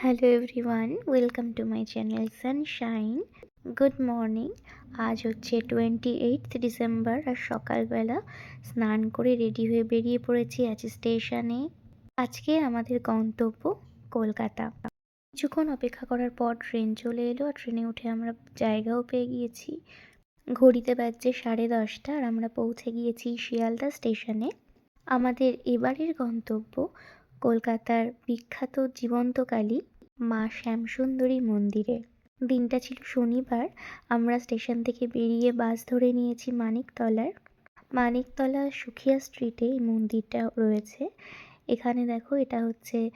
Hello everyone welcome to my channel sunshine good morning আজ হচ্ছে twenty eight December আর সকালবেলা স্নান করে রেডি হয়ে বেরিয়ে পড়েছি আজ স্টেশনে আজকে আমাদের গন্তব্য কলকাতা। কিছুক্ষণ অপেক্ষা করার পর ট্রেন চলে এলো আর ট্রেনে উঠে আমরা জায়গাও পেয়ে গিয়েছি। ঘড়িতে বাজছে সাড়ে দশটা আর আমরা পৌঁছে গিয়েছি শিয়ালদা স্টেশনে আমাদের এবারের গন্তব্য কলকাতার বিখ্যাত জীবন্তকালী মা শ্যামসুন্দরী মন্দিরে। দিনটা ছিল শনিবার। আমরা স্টেশন থেকে বেরিয়ে বাস ধরে নিয়েছি মানিকতলার। মানিকতলা সুখিয়া স্ট্রিটে এই মন্দিরটা রয়েছে। এখানে দেখো এটা হচ্ছে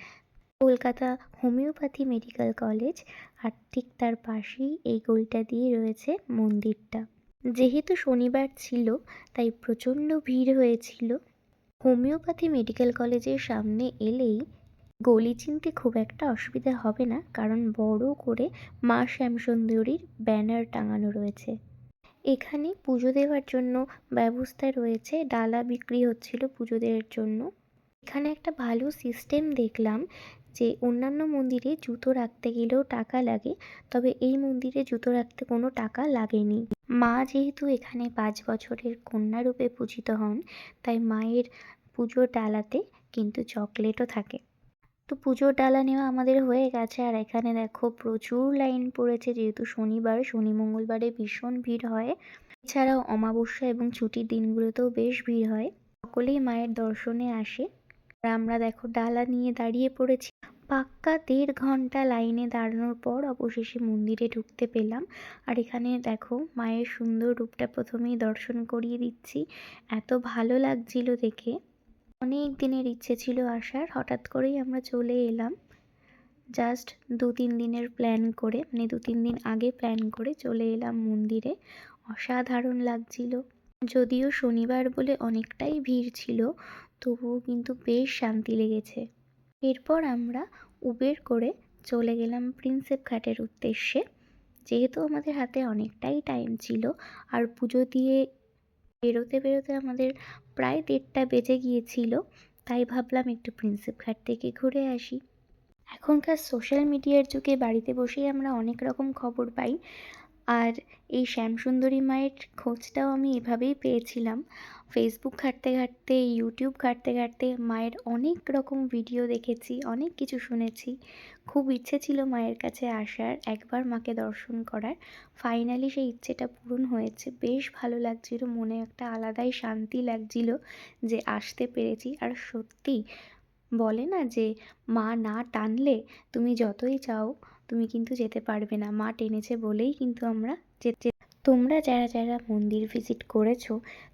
কলকাতা হোমিওপ্যাথি মেডিকেল কলেজ আর ঠিক তার পাশেই এই গলিটা দিয়ে রয়েছে মন্দিরটা। যেহেতু শনিবার ছিল, তাই প্রচণ্ড ভিড় হয়েছিল। হোমিওপ্যাথি মেডিকেল কলেজের সামনে এলেই গলি চিনতে খুব একটা অসুবিধা হবে না, কারণ বড় করে মা শ্যামসুন্দরীর ব্যানার টাঙানো রয়েছে। এখানে পুজো দেওয়ার জন্য ব্যবস্থা রয়েছে, ডালা বিক্রি হচ্ছিল পুজো দেওয়ার জন্য। এখানে একটা ভালো সিস্টেম দেখলাম যে অন্যান্য মন্দিরে জুতো রাখতে গেলেও টাকা লাগে, তবে এই মন্দিরে জুতো রাখতে কোনো টাকা লাগেনি। মা যেহেতু এখানে পাঁচ বছরের কন্যারূপে পূজিত হন, তাই মায়ের পুজোর ডালাতে কিন্তু চকলেটও থাকে। তো পুজোর ডালা নেওয়া আমাদের হয়ে গেছে। আর এখানে দেখো প্রচুর লাইন পড়েছে, যেহেতু শনিবার, শনি মঙ্গলবারে ভীষণ ভিড় হয়। এছাড়াও অমাবস্যা এবং ছুটির দিনগুলোতেও বেশ ভিড় হয়। সকলেই মায়ের দর্শনে আসে। আর আমরা দেখো ডালা নিয়ে দাঁড়িয়ে পড়েছি। পাক্কা দেড় ঘণ্টা লাইনে দাঁড়ানোর পর অবশেষে মন্দিরে ঢুকতে পেলাম। আর এখানে দেখো মায়ের সুন্দর রূপটা প্রথমেই দর্শন করিয়ে দিচ্ছি। এত ভালো লাগছিল দেখে। অনেক দিনের ইচ্ছে ছিল আসার, হঠাৎ করেই আমরা চলে এলাম। জাস্ট দু তিন দিনের প্ল্যান করে মানে দু তিন দিন আগে প্ল্যান করে চলে এলাম মন্দিরে। অসাধারণ লাগছিল। যদিও শনিবার বলে অনেকটাই ভিড় ছিল, তবুও কিন্তু বেশ শান্তি লেগেছে। এরপর আমরা উবের করে চলে গেলাম প্রিন্সেপ ঘাটের উদ্দেশ্যে। যেহেতু আমাদের হাতে অনেকটাই টাইম ছিল, আর পুজো দিয়ে বেরোতে বেরোতে আমাদের প্রায় দেড়টা বেজে গিয়েছিল, তাই ভাবলাম একটু প্রিন্সেপ ঘাট থেকে ঘুরে আসি। এখনকার সোশ্যাল মিডিয়ার যুগে বাড়িতে বসেই আমরা অনেক রকম খবর পাই। আর এই শ্যামসুন্দরী মায়ের খোঁজটাও আমি এভাবেই পেয়েছিলাম। ফেসবুক ঘাঁটতে ঘাঁটতে ইউটিউব ঘাঁটতে ঘাঁটতে মায়ের অনেক রকম ভিডিও দেখেছি, অনেক কিছু শুনেছি। খুব ইচ্ছে ছিল মায়ের কাছে আসার, একবার মাকে দর্শন করার। ফাইনালি সেই ইচ্ছেটা পূরণ হয়েছে। বেশ ভালো লাগছিল, মনে একটা আলাদাই শান্তি লাগছিল যে আসতে পেরেছি। আর সত্যি বলে না যে মা না টানলে তুমি যতই চাও তুমি কিন্তু যেতে পারবে না। মা টেনেছে বলেই কিন্তু আমরা যেতে তোমরা যারা যারা মন্দির ভিজিট করেছ,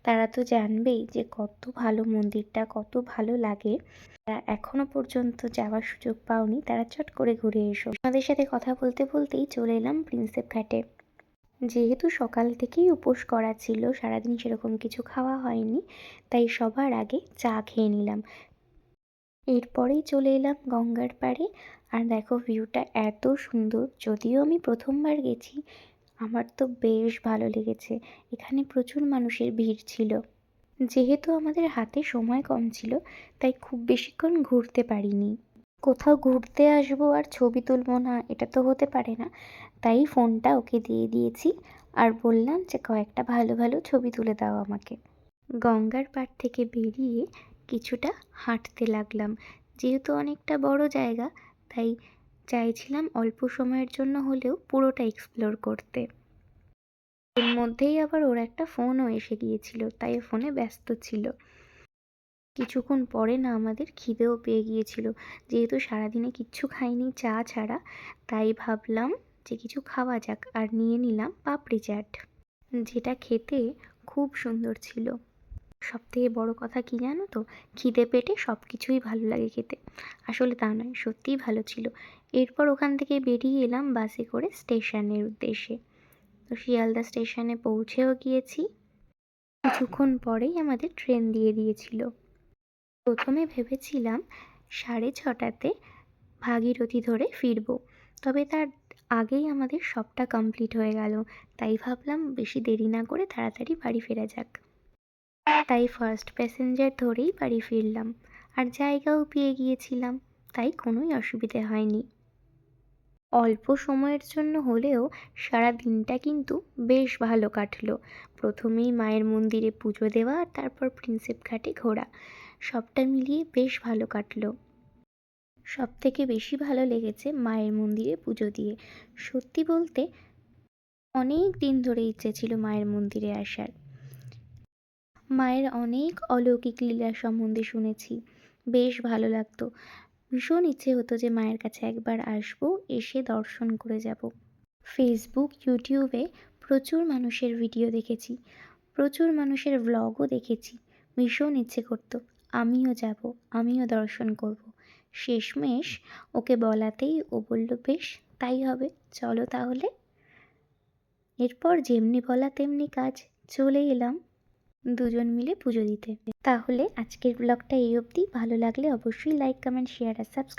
তারা তো জানবেই যে কত ভালো মন্দিরটা, কত ভালো লাগে। যারা এখনও পর্যন্ত যাওয়ার সুযোগ পাওনি, তারা চট করে ঘুরে এসো। আমাদের সাথে কথা বলতে বলতেই চলে এলাম প্রিন্সেপ ঘাটে। যেহেতু সকাল থেকেই উপোস করা ছিল, সারাদিন সেরকম কিছু খাওয়া হয়নি, তাই সবার আগে চা খেয়ে নিলাম। এরপরেই চলে এলাম গঙ্গার পাড়ে। আর দেখো ভিউটা এত সুন্দর, যদিও আমি প্রথমবার গেছি, আমার তো বেশ ভালো লেগেছে। এখানে প্রচুর মানুষের ভিড় ছিল। যেহেতু আমাদের হাতে সময় কম ছিল, তাই খুব বেশিক্ষণ ঘুরতে পারিনি। কোথাও ঘুরতে আসব আর ছবি তুলবো না, এটা তো হতে পারে না। তাই ফোনটা ওকে দিয়ে দিয়েছি আর বললাম যে কয়েকটা ভালো ভালো ছবি তুলে দাও আমাকে। গঙ্গার পাড় থেকে বেরিয়ে কিছুটা হাঁটতে লাগলাম। যেহেতু অনেকটা বড় জায়গা তাই চাইছিলাম অল্প সময়ের জন্য হলেও পুরোটা এক্সপ্লোর করতে। এর মধ্যেই আবার ওর একটা ফোনও এসে গিয়েছিল, তাই ফোনে ব্যস্ত ছিল। কিছুক্ষণ পরে না আমাদের খিদেও পেয়ে গিয়েছিল। যেহেতু সারাদিনে কিচ্ছু খাইনি চা ছাড়া, তাই ভাবলাম যে কিছু খাওয়া যাক আর নিয়ে নিলাম পাপড়ি চাট। যেটা খেতে খুব সুন্দর ছিল। সব থেকে বড়ো কথা কী জানো তো? খিদে পেটে সব কিছুই ভালো লাগে খেতে। আসলে তা নয়, সত্যিই ভালো ছিল। এরপর ওখান থেকে বেরিয়ে এলাম বাসে করে স্টেশনের উদ্দেশ্যে। তো শিয়ালদা স্টেশনে পৌঁছেও গিয়েছি। কিছুক্ষণ পরেই আমাদের ট্রেন দিয়ে দিয়েছিল। প্রথমে ভেবেছিলাম সাড়ে ছটাতে ভাগীরথী ধরে ফিরব। তবে তার আগেই আমাদের সবটা কমপ্লিট হয়ে গেল। তাই ভাবলাম বেশি দেরি না করে তাড়াতাড়ি বাড়ি ফেরা যাক। তাই ফার্স্ট প্যাসেঞ্জার ধরেই বাড়ি ফিরলাম। আর জায়গাও পেয়ে গিয়েছিলাম, তাই কোনোই অসুবিধে হয়নি। অল্প সময়ের জন্য হলেও সারা দিনটা কিন্তু বেশ ভালো কাটলো। প্রথমেই মায়ের মন্দিরে পুজো দেওয়া আর তারপর প্রিন্সেপ ঘাটে ঘোরা, সবটা মিলিয়ে বেশ ভালো কাটলো। সব থেকে বেশি ভালো লেগেছে মায়ের মন্দিরে পুজো দিয়ে। সত্যি বলতে, অনেক দিন ধরে ইচ্ছে ছিল মায়ের মন্দিরে আসার। মায়ের অনেক অলৌকিক লীলা সম্বন্ধে শুনেছি। বেশ ভালো লাগতো। ভীষণ ইচ্ছে হতো যে মায়ের কাছে একবার আসব, এসে দর্শন করে যাব। ফেসবুক, ইউটিউবে প্রচুর মানুষের ভিডিও দেখেছি। প্রচুর মানুষের ব্লগও দেখেছি। ভীষণ ইচ্ছে করতো, আমিও যাব, আমিও দর্শন করব। শেষমেশ ওকে বলাতেই ও বলল, বেশ, তাই হবে, চলো তাহলে। এরপর যেমনি বলা তেমনি কাজ, চলে এলাম। দুজন মিলে পুজো দিতে। তাহলে আজকের ব্লগটা এই অবধি। ভালো লাগলে অবশ্যই লাইক কমেন্ট শেয়ার আর সাবস্ক্রাইব